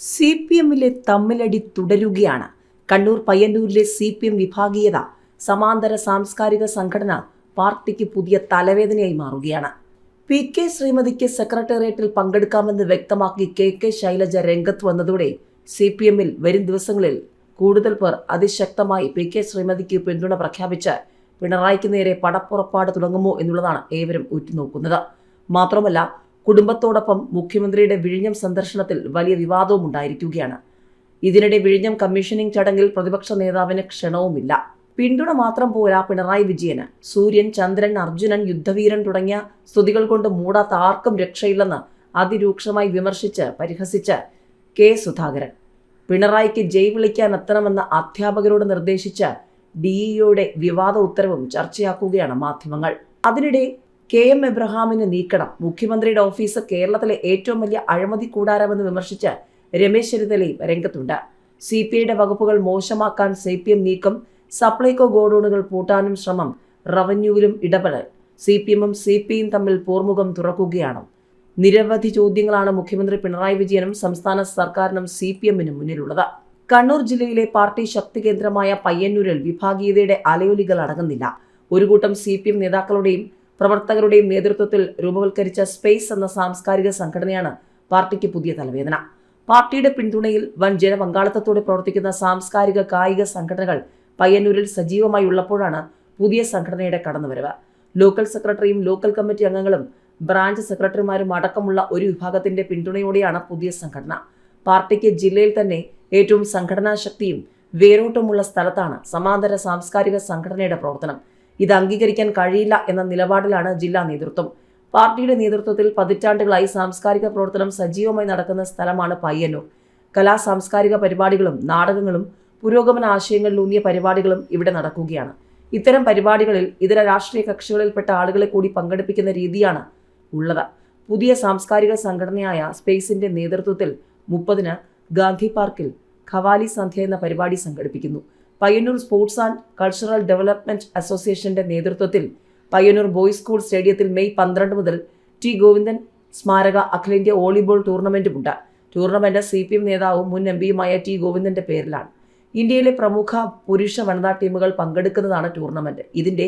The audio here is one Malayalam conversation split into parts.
സി പി എമ്മിലെ തമ്മിലടി തുടരുകയാണ്. കണ്ണൂർ പയ്യന്നൂരിലെ സി പി എം വിഭാഗീയത സമാന്തര സാംസ്കാരിക സംഘടന പാർട്ടിക്ക് പുതിയ തലവേദനയായി മാറുകയാണ്. പി കെ ശ്രീമതിക്ക് സെക്രട്ടേറിയറ്റിൽ പങ്കെടുക്കാമെന്ന് വ്യക്തമാക്കി കെ കെ ശൈലജ രംഗത്ത് വന്നതോടെ സി പി എമ്മിൽ വരും ദിവസങ്ങളിൽ കൂടുതൽ പേർ അതിശക്തമായി പി കെ ശ്രീമതിക്ക് പിന്തുണ പ്രഖ്യാപിച്ച് പിണറായിക്ക് നേരെ പടപ്പുറപ്പാട് തുടങ്ങുമോ എന്നുള്ളതാണ് ഏവരും ഉറ്റുനോക്കുന്നത്. മാത്രമല്ല കുടുംബത്തോടൊപ്പം മുഖ്യമന്ത്രിയുടെ വിഴിഞ്ഞം സന്ദർശനത്തിൽ വലിയ വിവാദവും ഉണ്ടായിരിക്കുകയാണ് ഇതിനിടെ വിഴിഞ്ഞം കമ്മീഷനിംഗ് ചടങ്ങിൽ പ്രതിപക്ഷ നേതാവിന് ക്ഷണവുമില്ല. പിന്തുണ മാത്രം പോരാ പിണറായി വിജയന്. സൂര്യൻ ചന്ദ്രൻ അർജുനൻ യുദ്ധവീരൻ തുടങ്ങിയ സ്തുതികൾ കൊണ്ട് മൂടാത്ത ആർക്കും രക്ഷയില്ലെന്ന് അതിരൂക്ഷമായി വിമർശിച്ച് പരിഹസിച്ച് കെ സുധാകരൻ. പിണറായിക്ക് ജയ് വിളിക്കാൻ എത്തണമെന്ന അധ്യാപകരോട് നിർദ്ദേശിച്ച ഡിഇഒയുടെ വിവാദ ഉത്തരവും ചർച്ചയാക്കുകയാണ് മാധ്യമങ്ങൾ. അതിനിടെ കെ എം എബ്രഹാമിന് നീക്കണം. മുഖ്യമന്ത്രിയുടെ ഓഫീസ് കേരളത്തിലെ ഏറ്റവും വലിയ അഴിമതി കൂടാരമെന്ന് വിമർശിച്ച് രമേശ് ചെന്നിത്തലയും രംഗത്തുണ്ട്. സി പി ഐയുടെ വകുപ്പുകൾ മോശമാക്കാൻ സി പി എം നീക്കം സപ്ലൈകോ ഗോഡൌണുകൾ പൂട്ടാനും ശ്രമം റവന്യൂവിലും ഇടപെടൽ. സി പി എമ്മും സി പി ഐയും തമ്മിൽ പോർമുഖം തുറക്കുകയാണ്. നിരവധി ചോദ്യങ്ങളാണ് മുഖ്യമന്ത്രി പിണറായി വിജയനും സംസ്ഥാന സർക്കാരിനും സി പി എമ്മിനും മുന്നിലുള്ളത്. കണ്ണൂർ ജില്ലയിലെ പാർട്ടി ശക്തി കേന്ദ്രമായ പയ്യന്നൂരിൽ വിഭാഗീയതയുടെ അലയൊലികൾ അടങ്ങുന്നില്ല. ഒരു കൂട്ടം സി പി എം നേതാക്കളുടെയും പ്രവർത്തകരുടെയും നേതൃത്വത്തിൽ രൂപവൽക്കരിച്ച സ്പേസ് എന്ന സാംസ്കാരിക സംഘടനയാണ് പാർട്ടിക്ക് പുതിയ തലവേദന. പാർട്ടിയുടെ പിന്തുണയിൽ വൻ ജനപങ്കാളിത്തത്തോടെ പ്രവർത്തിക്കുന്ന സാംസ്കാരിക കായിക സംഘടനകൾ പയ്യന്നൂരിൽ സജീവമായി ഉള്ളപ്പോഴാണ് പുതിയ സംഘടനയുടെ കടന്നുവരവ്. ലോക്കൽ സെക്രട്ടറിയും ലോക്കൽ കമ്മിറ്റി അംഗങ്ങളും ബ്രാഞ്ച് സെക്രട്ടറിമാരും അടക്കമുള്ള ഒരു വിഭാഗത്തിന്റെ പിന്തുണയോടെയാണ് പുതിയ സംഘടന. പാർട്ടിക്ക് ജില്ലയിൽ തന്നെ ഏറ്റവും സംഘടനാ ശക്തിയും വേരോട്ടമുള്ള സ്ഥലത്താണ് സമാന്തര സാംസ്കാരിക സംഘടനയുടെ പ്രവർത്തനം. ഇത് അംഗീകരിക്കാൻ കഴിയില്ല എന്ന നിലപാടിലാണ് ജില്ലാ നേതൃത്വം. പാർട്ടിയുടെ നേതൃത്വത്തിൽ പതിറ്റാണ്ടുകളായി സാംസ്കാരിക പ്രവർത്തനം സജീവമായി നടക്കുന്ന സ്ഥലമാണ് പയ്യന്നൂർ. കലാ സാംസ്കാരിക പരിപാടികളും നാടകങ്ങളും പുരോഗമന ആശയങ്ങളിലൂന്നിയ പരിപാടികളും ഇവിടെ നടക്കുകയാണ്. ഇത്തരം പരിപാടികളിൽ ഇതര രാഷ്ട്രീയ കക്ഷികളിൽപ്പെട്ട ആളുകളെ കൂടി പങ്കെടുപ്പിക്കുന്ന രീതിയാണ് ഉള്ളത്. പുതിയ സാംസ്കാരിക സംഘടനയായ സ്പേസിന്റെ നേതൃത്വത്തിൽ മുപ്പതിന് ഗാന്ധി പാർക്കിൽ ഖവാലി സന്ധ്യ എന്ന പരിപാടി സംഘടിപ്പിക്കുന്നു. Payyannur sports and cultural development അസോസിയേഷന്റെ നേതൃത്വത്തിൽ പയ്യന്നൂർ ബോയ്സ് സ്കൂൾ സ്റ്റേഡിയത്തിൽ മെയ് പന്ത്രണ്ട് മുതൽ ടി ഗോവിന്ദൻ സ്മാരക അഖിലേന്ത്യാ വോളിബോൾ ടൂർണമെന്റുമുണ്ട്. ടൂർണമെന്റ് സി പി എം നേതാവും മുൻ എം പിയുമായ ടി ഗോവിന്ദന്റെ പേരിലാണ്. ഇന്ത്യയിലെ പ്രമുഖ പുരുഷ വനിതാ ടീമുകൾ പങ്കെടുക്കുന്നതാണ് ടൂർണമെന്റ്. ഇതിന്റെ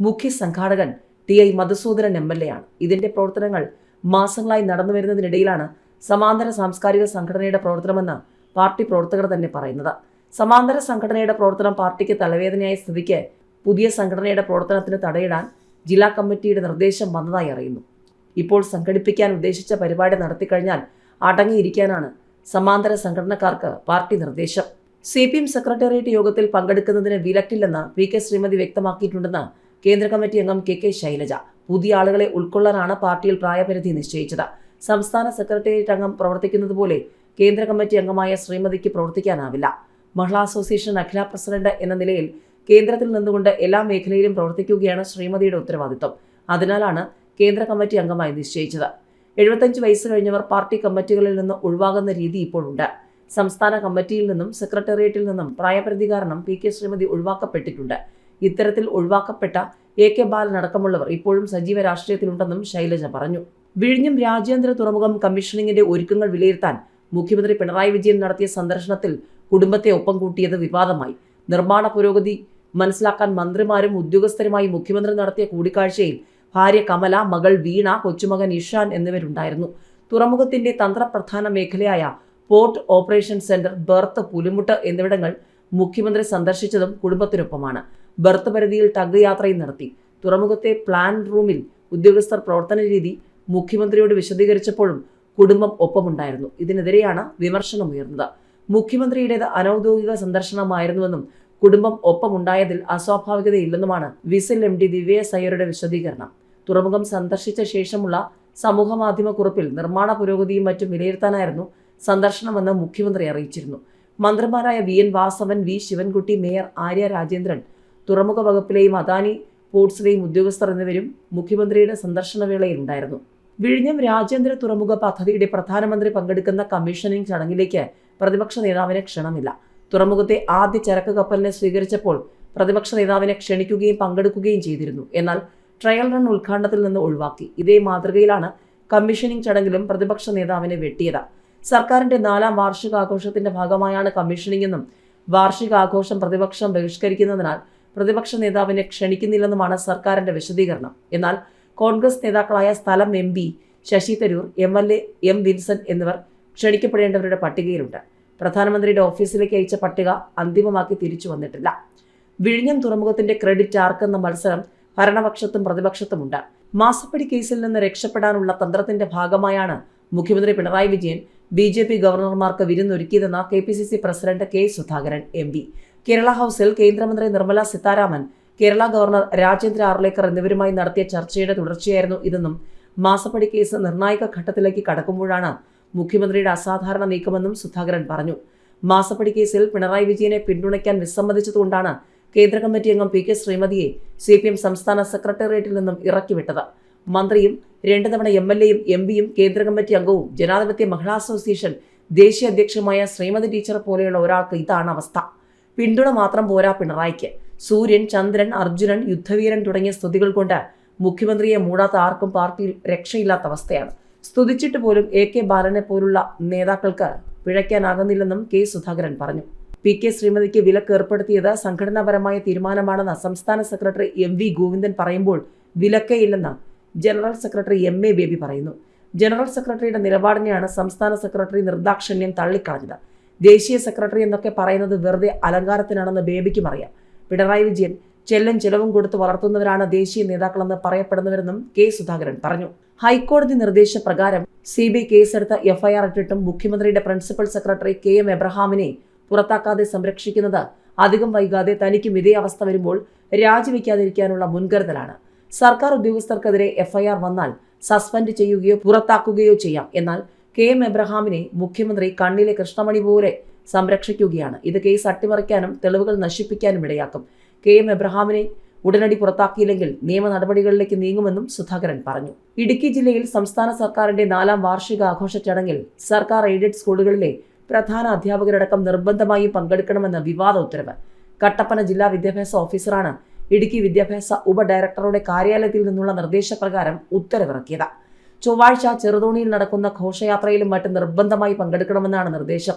മുഖ്യ സംഘാടകൻ T I Madhusoodanan M L A ആണ്. ഇതിന്റെ പ്രവർത്തനങ്ങൾ മാസങ്ങളായി നടന്നു വരുന്നതിനിടയിലാണ് സമാന്തര സാംസ്കാരിക സംഘടനയുടെ പ്രവർത്തനമെന്ന് പാർട്ടി പ്രവർത്തകർ തന്നെ പറയുന്നത്. സമാന്തര സംഘടനയുടെ പ്രവർത്തനം പാർട്ടിക്ക് തലവേദനയായ സ്ഥിതിക്ക് പുതിയ സംഘടനയുടെ പ്രവർത്തനത്തിന് തടയിടാൻ ജില്ലാ കമ്മിറ്റിയുടെ നിർദ്ദേശം വന്നതായി അറിയുന്നു. ഇപ്പോൾ സംഘടിപ്പിക്കാൻ ഉദ്ദേശിച്ച പരിപാടി നടത്തിക്കഴിഞ്ഞാൽ അടങ്ങിയിരിക്കാനാണ് സമാന്തര സംഘടനക്കാർക്ക് പാർട്ടി നിർദ്ദേശം. സി പി എം സെക്രട്ടേറിയറ്റ് യോഗത്തിൽ പങ്കെടുക്കുന്നതിന് വിലക്കില്ലെന്ന് പി കെ ശ്രീമതി വ്യക്തമാക്കിയിട്ടുണ്ടെന്ന് കേന്ദ്ര കമ്മിറ്റി അംഗം കെ കെ ശൈലജ പുതിയ ആളുകളെ ഉൾക്കൊള്ളാനാണ് പാർട്ടിയിൽ പ്രായപരിധി നിശ്ചയിച്ചത്. സംസ്ഥാന സെക്രട്ടേറിയറ്റ് അംഗം പ്രവർത്തിക്കുന്നതുപോലെ കേന്ദ്ര കമ്മിറ്റി അംഗമായ ശ്രീമതിക്ക് പ്രവർത്തിക്കാനാവില്ല. മഹിളാ അസോസിയേഷൻ അഖില പ്രസിഡന്റ് എന്ന നിലയിൽ കേന്ദ്രത്തിൽ നിന്നുകൊണ്ട് എല്ലാ മേഖലയിലും പ്രവർത്തിക്കുകയാണ് ശ്രീമതിയുടെ ഉത്തരവാദിത്വം. അതിനാലാണ് കേന്ദ്ര കമ്മിറ്റി അംഗമായി നിശ്ചയിച്ചത്. എഴുപത്തഞ്ച് വയസ്സ് കഴിഞ്ഞവർ പാർട്ടി കമ്മിറ്റികളിൽ നിന്ന് ഒഴിവാകുന്ന രീതി ഇപ്പോഴുണ്ട്. സംസ്ഥാന കമ്മിറ്റിയിൽ നിന്നും സെക്രട്ടേറിയറ്റിൽ നിന്നും പ്രായപരിധി കാരണം പി കെ ശ്രീമതി ഒഴിവാക്കപ്പെട്ടിട്ടുണ്ട്. ഇത്തരത്തിൽ ഒഴിവാക്കപ്പെട്ട എ കെ ബാലൻ അടക്കമുള്ളവർ ഇപ്പോഴും സജീവ രാഷ്ട്രീയത്തിലുണ്ടെന്നും ശൈലജ പറഞ്ഞു. വിഴിഞ്ഞം രാജ്യാന്തര തുറമുഖം കമ്മീഷനിങ്ങിന്റെ ഒരുക്കങ്ങൾ വിലയിരുത്താൻ മുഖ്യമന്ത്രി പിണറായി വിജയൻ നടത്തിയ സന്ദർശനത്തിൽ കുടുംബത്തെ ഒപ്പം കൂട്ടിയത് വിവാദമായി. നിർമ്മാണ പുരോഗതി മനസ്സിലാക്കാൻ മന്ത്രിമാരും ഉദ്യോഗസ്ഥരുമായി മുഖ്യമന്ത്രി നടത്തിയ കൂടിക്കാഴ്ചയിൽ ഭാര്യ കമല മകൾ വീണ കൊച്ചുമകൻ ഇഷാൻ എന്നിവരുണ്ടായിരുന്നു. തുറമുഖത്തിന്റെ തന്ത്രപ്രധാന മേഖലയായ പോർട്ട് ഓപ്പറേഷൻ സെന്റർ ബർത്ത് പുലിമുട്ട് എന്നിവിടങ്ങൾ മുഖ്യമന്ത്രി സന്ദർശിച്ചതും കുടുംബത്തിനൊപ്പമാണ്. ബർത്ത് പരിധിയിൽ ടഗ് യാത്രയും നടത്തി. തുറമുഖത്തെ പ്ലാൻ റൂമിൽ ഉദ്യോഗസ്ഥർ പ്രവർത്തന രീതി മുഖ്യമന്ത്രിയോട് വിശദീകരിച്ചപ്പോഴും കുടുംബം ഒപ്പമുണ്ടായിരുന്നു. ഇതിനെതിരെയാണ് വിമർശനമുയർന്നത്. മുഖ്യമന്ത്രിയുടേത് അനൌദ്യോഗിക സന്ദർശനമായിരുന്നുവെന്നും കുടുംബം ഒപ്പമുണ്ടായതിൽ അസ്വാഭാവികതയില്ലെന്നുമാണ് വിസിൽ എം ഡി ദിവ്യ അയ്യരുടെ വിശദീകരണം. തുറമുഖം സന്ദർശിച്ച ശേഷമുള്ള സമൂഹമാധ്യമ കുറിപ്പിൽ നിർമ്മാണ പുരോഗതിയും മറ്റും വിലയിരുത്താനായിരുന്നു സന്ദർശനമെന്ന് മുഖ്യമന്ത്രി അറിയിച്ചിരുന്നു. മന്ത്രിമാരായ V N Vasavan V Sivankutty mayor Arya Rajendran തുറമുഖ വകുപ്പിലെയും അദാനി പോർട്സിലെയും ഉദ്യോഗസ്ഥർ എന്നിവരും മുഖ്യമന്ത്രിയുടെ സന്ദർശന വേളയിൽ ഉണ്ടായിരുന്നു വിഴിഞ്ഞം രാജ്യാന്തര തുറമുഖ പദ്ധതിയുടെ പ്രധാനമന്ത്രി പങ്കെടുക്കുന്ന കമ്മീഷനിംഗ് ചടങ്ങിലേക്ക് പ്രതിപക്ഷ നേതാവിന് ക്ഷണമില്ല. തുറമുഖത്തെ ആദ്യ ചരക്ക് കപ്പലിനെ സ്വീകരിച്ചപ്പോൾ പ്രതിപക്ഷ നേതാവിനെ ക്ഷണിക്കുകയും പങ്കെടുക്കുകയും ചെയ്തിരുന്നു. എന്നാൽ ട്രയൽ റൺ ഉദ്ഘാടനത്തിൽ നിന്ന് ഒഴിവാക്കി. ഇതേ മാതൃകയിലാണ് കമ്മീഷനിംഗ് ചടങ്ങിലും പ്രതിപക്ഷ നേതാവിനെ വെട്ടിയത്. സർക്കാരിന്റെ നാലാം വാർഷികാഘോഷത്തിന്റെ ഭാഗമായാണ് കമ്മീഷനിംഗ് എന്നും വാർഷികാഘോഷം പ്രതിപക്ഷം ബഹിഷ്കരിക്കുന്നതിനാൽ പ്രതിപക്ഷ നേതാവിനെ ക്ഷണിക്കുന്നില്ലെന്നുമാണ് സർക്കാരിന്റെ വിശദീകരണം. എന്നാൽ കോൺഗ്രസ് നേതാക്കളായ സ്ഥലം M P Shashi Tharoor M L A M Vincent എന്നിവർ ക്ഷണിക്കപ്പെടേണ്ടവരുടെ പട്ടികയിലുണ്ട്. പ്രധാനമന്ത്രിയുടെ ഓഫീസിലേക്ക് അയച്ച പട്ടിക അന്തിമമാക്കി തിരിച്ചു വന്നിട്ടില്ല. വിഴിഞ്ഞം തുറമുഖത്തിന്റെ ക്രെഡിറ്റ് ആർക്കെന്ന മത്സരം ഭരണപക്ഷത്തും പ്രതിപക്ഷത്തുമുണ്ട്. മാസപ്പടി കേസിൽ നിന്ന് രക്ഷപ്പെടാനുള്ള തന്ത്രത്തിന്റെ ഭാഗമായാണ് മുഖ്യമന്ത്രി Pinarayi Vijayan B J P ഗവർണർമാർക്ക് വിരുന്നൊരുക്കിയതെന്ന് K P C C president K Sudhakaran M P. Kerala ഹൌസിൽ കേന്ദ്രമന്ത്രി നിർമ്മല സീതാരാമൻ കേരള ഗവർണർ രാജേന്ദ്ര ആർലേക്കർ എന്നിവരുമായി നടത്തിയ ചർച്ചയുടെ തുടർച്ചയായിരുന്നു ഇതെന്നും മാസപ്പടി കേസ് നിർണായക ഘട്ടത്തിലേക്ക് കടക്കുമ്പോഴാണ് മുഖ്യമന്ത്രിയുടെ അസാധാരണ നീക്കമെന്നും സുധാകരൻ പറഞ്ഞു. മാസപ്പടി കേസിൽ പിണറായി വിജയനെ പിന്തുണയ്ക്കാൻ വിസമ്മതിച്ചതുകൊണ്ടാണ് കേന്ദ്ര കമ്മിറ്റി അംഗം പി കെ ശ്രീമതിയെ സി പി എം സംസ്ഥാന സെക്രട്ടേറിയറ്റിൽ നിന്നും ഇറക്കിവിട്ടത്. മന്ത്രിയും രണ്ടു തവണ എം എൽ എയും എം പിയും കേന്ദ്ര കമ്മിറ്റി അംഗവും ജനാധിപത്യ മഹിളാ അസോസിയേഷൻ ദേശീയ അധ്യക്ഷമായ ശ്രീമതി ടീച്ചർ പോലെയുള്ള ഒരാൾക്ക് ഇതാണ് അവസ്ഥ. പിന്തുണ മാത്രം പോരാ പിണറായിക്ക്. സൂര്യൻ ചന്ദ്രൻ അർജുനൻ യുദ്ധവീരൻ തുടങ്ങിയ സ്തുതികൾ കൊണ്ട് മുഖ്യമന്ത്രിയെ മൂടാത്ത ആർക്കും പാർട്ടിയിൽ രക്ഷയില്ലാത്ത അവസ്ഥയാണ്. സ്തുതിച്ചിട്ട് പോലും എ കെ ബാലനെ പോലുള്ള നേതാക്കൾക്ക് പിഴയ്ക്കാനാകുന്നില്ലെന്നും കെ സുധാകരൻ പറഞ്ഞു. പി കെ ശ്രീമതിക്ക് വിലക്ക് ഏർപ്പെടുത്തിയത് സംഘടനാപരമായ തീരുമാനമാണെന്ന് സംസ്ഥാന സെക്രട്ടറി എം വി ഗോവിന്ദൻ പറയുമ്പോൾ വിലക്കേ ഇല്ലെന്ന് general secretary M A Baby പറയുന്നു. ജനറൽ സെക്രട്ടറിയുടെ നിലപാടിനെയാണ് സംസ്ഥാന സെക്രട്ടറി നിർദാക്ഷിണ്യം തള്ളിക്കളഞ്ഞത്. ദേശീയ സെക്രട്ടറി എന്നൊക്കെ പറയുന്നത് വെറുതെ അലങ്കാരത്തിനാണെന്ന് ബേബിക്കും അറിയാം. പിണറായി വിജയൻ ചെല്ലും ചെലവും കൊടുത്ത് വളർത്തുന്നവരാണ് ദേശീയ നേതാക്കളെന്ന് പറയപ്പെടുന്നവരെന്നും കെ സുധാകരൻ പറഞ്ഞു. ഹൈക്കോടതി നിർദ്ദേശപ്രകാരം സി ബി കേസെടുത്ത എഫ്ഐആർ ഇട്ടിട്ടും മുഖ്യമന്ത്രിയുടെ പ്രിൻസിപ്പൽ സെക്രട്ടറി കെ എം എബ്രഹാമിനെ പുറത്താക്കാതെ സംരക്ഷിക്കുന്നത് അധികം വൈകാതെ തനിക്കും ഇതേ അവസ്ഥ വരുമ്പോൾ രാജിവെക്കാതിരിക്കാനുള്ള മുൻകരുതലാണ്. സർക്കാർ ഉദ്യോഗസ്ഥർക്കെതിരെ എഫ്ഐആർ വന്നാൽ സസ്പെൻഡ് ചെയ്യുകയോ പുറത്താക്കുകയോ ചെയ്യാം. എന്നാൽ കെ എം എബ്രഹാമിനെ മുഖ്യമന്ത്രി കണ്ണിലെ കൃഷ്ണമണി പോലെ സംരക്ഷിക്കുകയാണ്. ഇത് കേസ് അട്ടിമറിക്കാനും തെളിവുകൾ നശിപ്പിക്കാനും ഇടയാക്കും. കെ എം എബ്രഹാമിനെ ഉടനടി പുറത്താക്കിയില്ലെങ്കിൽ നിയമ നടപടികളിലേക്ക് നീങ്ങുമെന്നും സുധാകരൻ പറഞ്ഞു. ഇടുക്കി ജില്ലയിൽ സംസ്ഥാന സർക്കാരിന്റെ നാലാം വാർഷിക ആഘോഷ ചടങ്ങിൽ സർക്കാർ എയ്ഡഡ് സ്കൂളുകളിലെ പ്രധാന അധ്യാപകരടക്കം നിർബന്ധമായും പങ്കെടുക്കണമെന്ന വിവാദ ഉത്തരവ്. കട്ടപ്പന ജില്ലാ വിദ്യാഭ്യാസ ഓഫീസറാണ് ഇടുക്കി വിദ്യാഭ്യാസ ഉപഡയറക്ടറുടെ കാര്യാലയത്തിൽ നിന്നുള്ള നിർദ്ദേശപ്രകാരം ഉത്തരവിറക്കിയത്. ചൊവ്വാഴ്ച ചെറുതോണിയിൽ നടക്കുന്ന ഘോഷയാത്രയിലും മറ്റും നിർബന്ധമായി പങ്കെടുക്കണമെന്നാണ് നിർദ്ദേശം.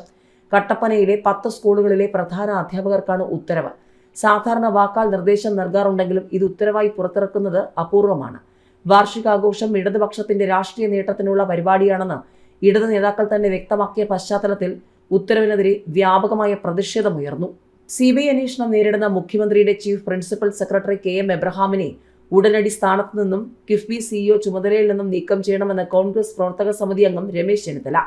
കട്ടപ്പനയിലെ പത്ത് സ്കൂളുകളിലെ പ്രധാന അധ്യാപകർക്കാണ് ഉത്തരവ്. സാധാരണ വാക്കാൽ നിർദ്ദേശം നൽകാറുണ്ടെങ്കിലും ഇത് ഉത്തരവായി പുറത്തിറക്കുന്നത് അപൂർവമാണ്. വാർഷികാഘോഷം ഇടതുപക്ഷത്തിന്റെ രാഷ്ട്രീയ നേട്ടത്തിനുള്ള പരിപാടിയാണെന്ന് ഇടതു നേതാക്കൾ തന്നെ വ്യക്തമാക്കിയ പശ്ചാത്തലത്തിൽ ഉത്തരവിനെതിരെ വ്യാപകമായ പ്രതിഷേധമുയർന്നു. സി ബി ഐ അന്വേഷണം നേരിടുന്ന മുഖ്യമന്ത്രിയുടെ chief principal secretary K M എബ്രഹാമിനെ ഉടനടി സ്ഥാനത്തു നിന്നും കിഫ്ബി സിഇഒ ചുമതലയിൽ നിന്നും നീക്കം ചെയ്യണമെന്ന് കോൺഗ്രസ് പ്രവർത്തക സമിതി അംഗം രമേശ് ചെന്നിത്തല.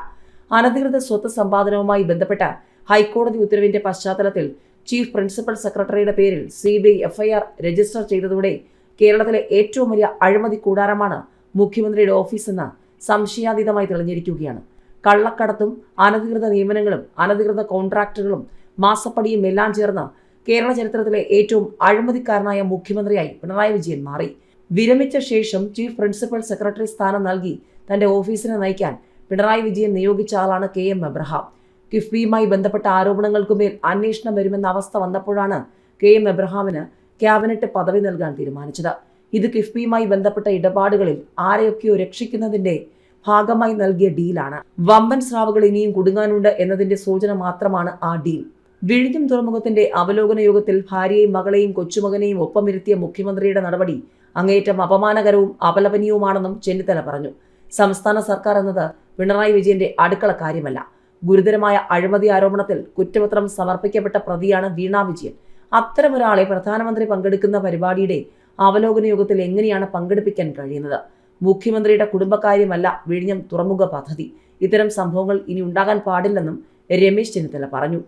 അനധികൃത സ്വത്ത് സമ്പാദനവുമായി ബന്ധപ്പെട്ട ഹൈക്കോടതി ഉത്തരവിന്റെ പശ്ചാത്തലത്തിൽ ചീഫ് പ്രിൻസിപ്പൽ സെക്രട്ടറിയുടെ പേരിൽ C B I FIR register ചെയ്തതോടെ കേരളത്തിലെ ഏറ്റവും വലിയ അഴിമതി കൂടാരമാണ് മുഖ്യമന്ത്രിയുടെ ഓഫീസ് എന്ന് സംശയാതീതമായി തെളിഞ്ഞിരിക്കുകയാണ്. കള്ളക്കടത്തും അനധികൃത നിയമനങ്ങളും അനധികൃത കോൺട്രാക്റ്റുകളും മാസപ്പടിയും എല്ലാം ചേർന്ന് കേരള ചരിത്രത്തിലെ ഏറ്റവും അഴിമതിക്കാരനായ മുഖ്യമന്ത്രിയായി പിണറായി വിജയൻ മാറി. വിരമിച്ച ശേഷം ചീഫ് പ്രിൻസിപ്പൽ സെക്രട്ടറി സ്ഥാനം നൽകി തന്റെ ഓഫീസിനെ നയിക്കാൻ പിണറായി വിജയൻ നിയോഗിച്ച ആളാണ് കെ എം എബ്രഹാം. കിഫ്ബിയുമായി ബന്ധപ്പെട്ട ആരോപണങ്ങൾക്കുമേൽ അന്വേഷണം വരുമെന്ന അവസ്ഥ വന്നപ്പോഴാണ് കെ എം എബ്രഹാമിന് ക്യാബിനറ്റ് പദവി നൽകാൻ തീരുമാനിച്ചത്. ഇത് കിഫ്ബിയുമായി ബന്ധപ്പെട്ട ഇടപാടുകളിൽ ആരെയൊക്കെയോ രക്ഷിക്കുന്നതിന്റെ ഭാഗമായി നൽകിയ ഡീലാണ്. വമ്പൻ സ്രാവുകൾ ഇനിയും കുടുങ്ങാനുണ്ട് എന്നതിന്റെ സൂചന മാത്രമാണ് ആ ഡീൽ. വിഴിഞ്ഞം തുറമുഖത്തിന്റെ അവലോകന യോഗത്തിൽ ഭാര്യയെയും മകളെയും കൊച്ചുമകനെയും ഒപ്പമിരുത്തിയ മുഖ്യമന്ത്രിയുടെ നടപടി അങ്ങേയറ്റം അപമാനകരവും അപലപനീയവുമാണെന്നും ചെന്നിത്തല പറഞ്ഞു. സംസ്ഥാന സർക്കാർ എന്നത് പിണറായി വിജയന്റെ അടുക്കള കാര്യമല്ല. ഗുരുതരമായ അഴിമതി ആരോപണത്തിൽ കുറ്റപത്രം സമർപ്പിക്കപ്പെട്ട പ്രതിയാണ് വീണ വിജയൻ. അത്തരമൊരാളെ പ്രധാനമന്ത്രി പങ്കെടുക്കുന്ന പരിപാടിയുടെ അവലോകന യോഗത്തിൽ എങ്ങനെയാണ് പങ്കെടുപ്പിക്കാൻ കഴിയുന്നത്? മുഖ്യമന്ത്രിയുടെ കുടുംബകാര്യമല്ല വിഴിഞ്ഞം തുറമുഖ പദ്ധതി. ഇത്തരം സംഭവങ്ങൾ ഇനി ഉണ്ടാകാൻ പാടില്ലെന്നും രമേശ് ചെന്നിത്തല പറഞ്ഞു.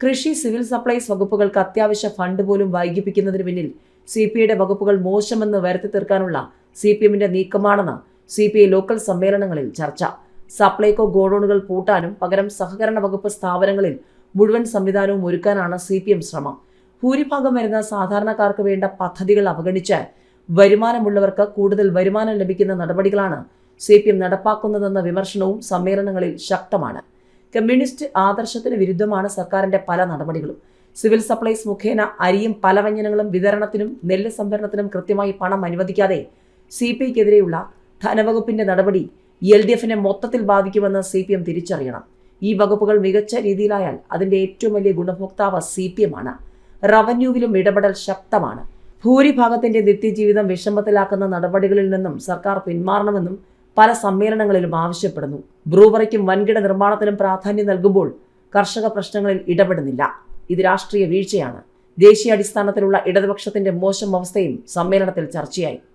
കൃഷി സിവിൽ സപ്ലൈസ് വകുപ്പുകൾക്ക് അത്യാവശ്യ ഫണ്ട് പോലും വൈകിപ്പിക്കുന്നതിന് പിന്നിൽ സി പി ഐയുടെ വകുപ്പുകൾ മോശമെന്ന് വരുത്തി തീർക്കാനുള്ള സി പി എമ്മിന്റെ നീക്കമാണെന്ന് സി പി ഐ ലോക്കൽ സമ്മേളനങ്ങളിൽ ചർച്ച. സപ്ലൈകോ ഗോഡൌണുകൾ പൂട്ടാനും പകരം സഹകരണ വകുപ്പ് സ്ഥാപനങ്ങളിൽ മുഴുവൻ സംവിധാനവും ഒരുക്കാനാണ് സി പി എം ശ്രമം. ഭൂരിഭാഗം വരുന്ന സാധാരണക്കാർക്ക് വേണ്ട പദ്ധതികൾ അവഗണിച്ച് വരുമാനമുള്ളവർക്ക് കൂടുതൽ വരുമാനം ലഭിക്കുന്ന നടപടികളാണ് സി പി എം നടപ്പാക്കുന്നതെന്ന വിമർശനവും സമ്മേളനങ്ങളിൽ ശക്തമാണ്. കമ്മ്യൂണിസ്റ്റ് ആദർശത്തിന് വിരുദ്ധമാണ് സർക്കാരിന്റെ പല നടപടികളും. സിവിൽ സപ്ലൈസ് മുഖേന അരിയും പലവ്യഞ്ജനങ്ങളും വിതരണത്തിനും നെല്ല് സംഭരണത്തിനും കൃത്യമായി പണം അനുവദിക്കാതെ സി പി ഐക്കെതിരെയുള്ള ധനവകുപ്പിന്റെ നടപടി എൽ ഡി എഫിനെ മൊത്തത്തിൽ ബാധിക്കുമെന്ന് സി പി എം തിരിച്ചറിയണം. ഈ വകുപ്പുകൾ മികച്ച രീതിയിലായാൽ അതിന്റെ ഏറ്റവും വലിയ ഗുണഭോക്താവ് സി പി എം ആണ്. റവന്യൂവിലും ഇടപെടൽ ശക്തമാണ്. ഭൂരിഭാഗത്തിന്റെ നിത്യജീവിതം വിഷമത്തിലാക്കുന്ന നടപടികളിൽ നിന്നും സർക്കാർ പിന്മാറണമെന്നും പല സമ്മേളനങ്ങളിലും ആവശ്യപ്പെടുന്നു. ബ്രൂവറിക്കും വൻകിട നിർമ്മാണത്തിനും പ്രാധാന്യം നൽകുമ്പോൾ കർഷക പ്രശ്നങ്ങളിൽ ഇടപെടുന്നില്ല. ഇത് രാഷ്ട്രീയ വീഴ്ചയാണ്. ദേശീയ അടിസ്ഥാനത്തിലുള്ള ഇടതുപക്ഷത്തിന്റെ മോശം അവസ്ഥയും സമ്മേളനത്തിൽ ചർച്ചയായി.